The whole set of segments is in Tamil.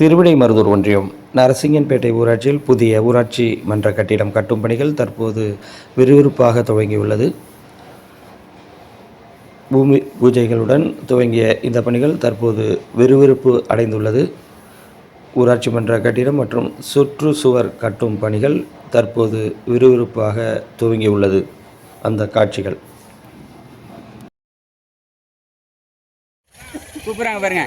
திருவிடைமருதூர் ஒன்றியம் நரசிங்கன்பேட்டை ஊராட்சியில் புதிய ஊராட்சி மன்ற கட்டிடம் கட்டும் பணிகள் தற்போது விறுவிறுப்பாக துவங்கியுள்ளது. பூமி பூஜைகளுடன் துவங்கிய இந்த பணிகள் தற்போது விறுவிறுப்பு அடைந்துள்ளது. ஊராட்சி மன்ற கட்டிடம் மற்றும் சுற்றுச்சுவர் கட்டும் பணிகள் தற்போது விறுவிறுப்பாக துவங்கியுள்ளது. அந்த காட்சிகள். கூப்பிட்றாங்க பாருங்க.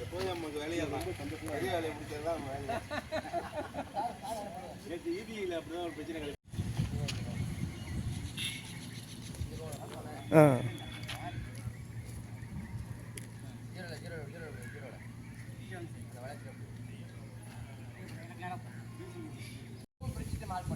எப்போதும் நமக்கு வேலையாக ரொம்ப சந்தோஷம் பெரிய வேலையை பிடிச்சது தான் வேலை நேற்று ஈபியில் அப்படிதான் ஒரு பிரச்சனை கிடையாது ஆ. மால்